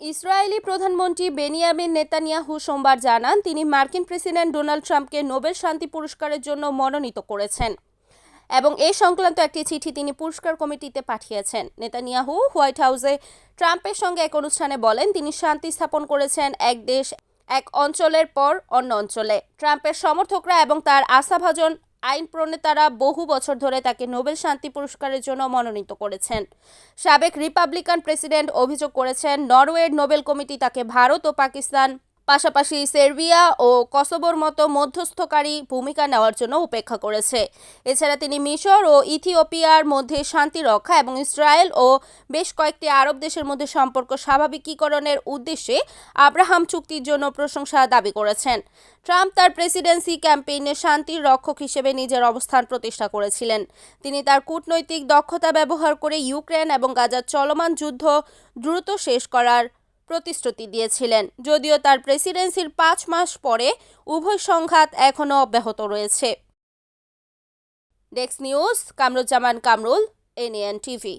Israeli প্রধানমন্ত্রী Benjamin Netanyahu সোমবার জানান, তিনি মার্কিন প্রেসিডেন্ট ডোনাল্ড ট্রাম্পকে নোবেল শান্তি পুরস্কারের জন্য মনোনীত করেছেন এবং এ সংক্রান্ত একটি চিঠি তিনি পুরস্কার কমিটিতে পাঠিয়েছেন। নেতানিয়াহু হোয়াইট হাউসে ট্রাম্পের সঙ্গে এক অনুষ্ঠানে বলেন, তিনি শান্তি স্থাপন করেছেন এক দেশ, এক অঞ্চলের পর অন্য অঞ্চলে। ট্রাম্পের সমর্থকরা এবং তার আস্থাভাজন আইন প্রণেতারা বহু বছর ধরে তাকে নোবেল শান্তি পুরস্কারের জন্য মনোনীত করেছেন। সাবেক রিপাবলিকান প্রেসিডেন্ট অভিযোগ করেছেন, নরওয়ের নোবেল কমিটি তাকে ভারত ও পাকিস্তান পাশাপাশি সের্বিয়া ও কসোবোর মতো মধ্যস্থকারী ভূমিকা নেওয়ার জন্য উপেক্ষা করেছে। এছাড়া তিনি মিশর ও ইথিওপিয়ার মধ্যে শান্তি রক্ষা এবং ইসরায়েল ও বেশ কয়েকটি আরব দেশের মধ্যে সম্পর্ক স্বাভাবিকীকরণের উদ্দেশ্যে আব্রাহাম চুক্তির জন্য প্রশংসা দাবি করেছেন। ট্রাম্প তার প্রেসিডেন্সি ক্যাম্পেইনে শান্তির রক্ষক হিসেবে নিজের অবস্থান প্রতিষ্ঠা করেছিলেন। তিনি তার কূটনৈতিক দক্ষতা ব্যবহার করে ইউক্রেন এবং গাজার চলমান যুদ্ধ দ্রুত শেষ করার প্রতিশ্রুতি দিয়েছিলেন। যদিও তার প্রেসিডেন্সির পাঁচ মাস পরে উভয় সংঘাত এখনও অব্যাহত রয়েছে। ডেক্স news, Kamruzzaman Kamrul, NN TV.